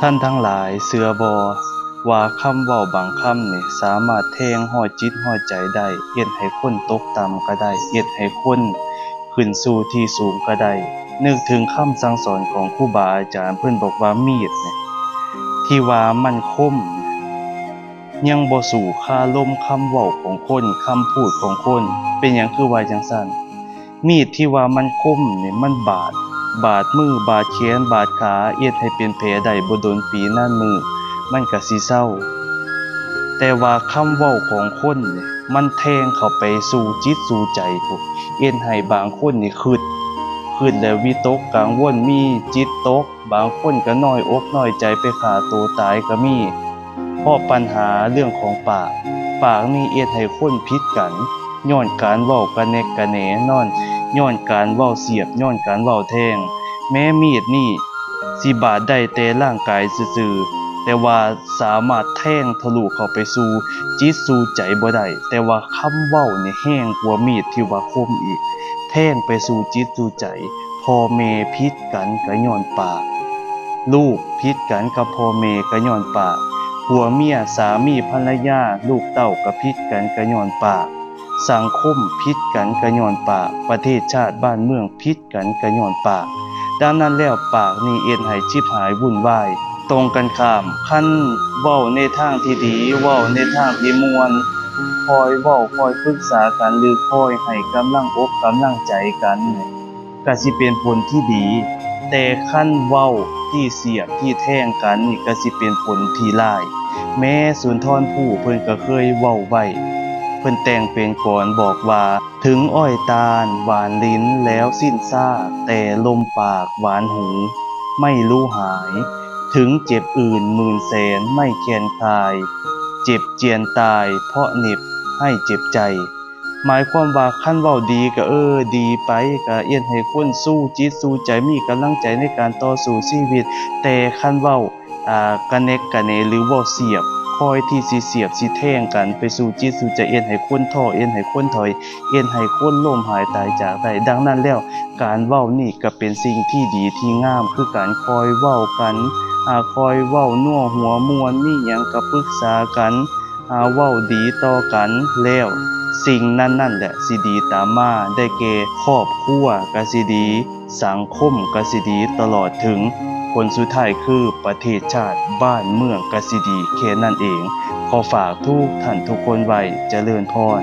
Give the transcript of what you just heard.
ท่านทั้งหลายเสือบอว่าคำเว้าบางคำนี่สามารถแทงหอจิตหอใจได้เฮ็ดให้คนตกต่ำก็ได้เฮ็ดให้คนขึ้นสู่ที่สูงก็ได้นึกถึงคำสั่งสอนของครูบาอาจารย์เพิ่อนบอกว่ามีดเนี่ยที่ว่ามันคม ยังบ่สู่ค่าลมคำเว้าของคนคำพูดของคน เป็นหยังคือว่าจังซั่นมีดที่ว่ามันคมเนี่ยมันบาด บาดมือบาดแขนบาดขาเอ็ดให้เป็นแผลได้บ่โดนปีนั่นมือ มันก็สิเศร้า แต่ว่าคำเว้าของคนนี่มันแทงเข้าไปสู่จิตสู่ใจพวกเอ็นให้บางคนนี่คิดคิดแล้ววิตกกังวลมีจิตตก บางคนก็น้อยอกน้อยใจไปฆ่าตัวตายก็มีเพราะปัญหาเรื่องของปาก ปากนี่เอ็ดให้คนผิดกันย้อนการเว้ากันแนกกันแหนนอน ย้อนการเว้าเสียบย้อนการเว้าแทง แม้มีดนี่สิบาดได้แต่ร่างกายซื่อๆแต่ว่าสามารถแทงทะลุเข้าไปสู่จิตสู่ใจบ่ได้แต่ว่าคำเว้านี่แห้งกว่ามีดที่ว่าคมอีก แทงไปสู่จิตสู่ใจพ่อแม่พิษกันก็ย้อนปาก ลูกพิษกันกับพ่อแม่ก็ย้อนปากผัวเมียสามีภรรยาลูกเต้าก็พิษกันก็ย้อนปาก สังคมพิษกันก็ย้อนปากประเทศชาติบ้านเมืองพิษกันก็ย้อนปากดังนั้นแล้วปากนี่เอ็นให้ชิบหายวุ่นวายตรงกันข้ามคันเว้าในทางที่ดีเว้าในทางที่มวลคอยเว้าคอยปรึกษากันหรือคอยให้กำลังอกกำลังใจกันก็สิเป็นผลที่ดี แต่ขั้นเว้าที่เสียบที่แท่งกันนี่ก็สิเป็นผลที่ร้าย แม้สุนทรภู่เพิ่นก็เคยเว้าไว้ พิ่นแต่งเป็นกลอนบอกว่า ถึงอ้อยตาล หวานลิ้นแล้วสิ้นซ่า แต่ลมปากหวานหู ไม่รู้หาย ถึงเจ็บอื่นหมื่นแสนไม่แคนคาย เจ็บเจียนตาย เพราะเหน็บให้เจ็บใจ หมายความว่าขั้นเว้าดีก็เออดีไปก็เอียนให้คนสู้จิตสู้ใจมีกำลังใจในการต่อสู้ชีวิต แต่ขั้นเว้าอ่ากะเนกกะเนหรือเว้าเสียบ คอยที่สิเสียบสิแทงกันไปสู่จิตสู่ใจเอ็นให้คนท้อเอ็นให้คนถอย เอ็นให้คนล้มหายตายจากได้ดังนั้นแล้ว การเว้านี่ก็เป็นสิ่งที่ดีที่งามคือการคอยเว้ากันอาคอยเว้านัวหัวมวนมีหยังก็ปรึกษากันอาเว้าดีต่อกันแล้วสิ่งนั้นนั่นแหละสิดีตามมาได้แก่ครอบครัวกสิดี สังคมกสิดีตลอดถึง ผลสุดท้ายคือประเทศชาติบ้านเมืองกสิดีแค่นั่นเอง ขอฝากทุกท่านทุกคนไว้เจริญพร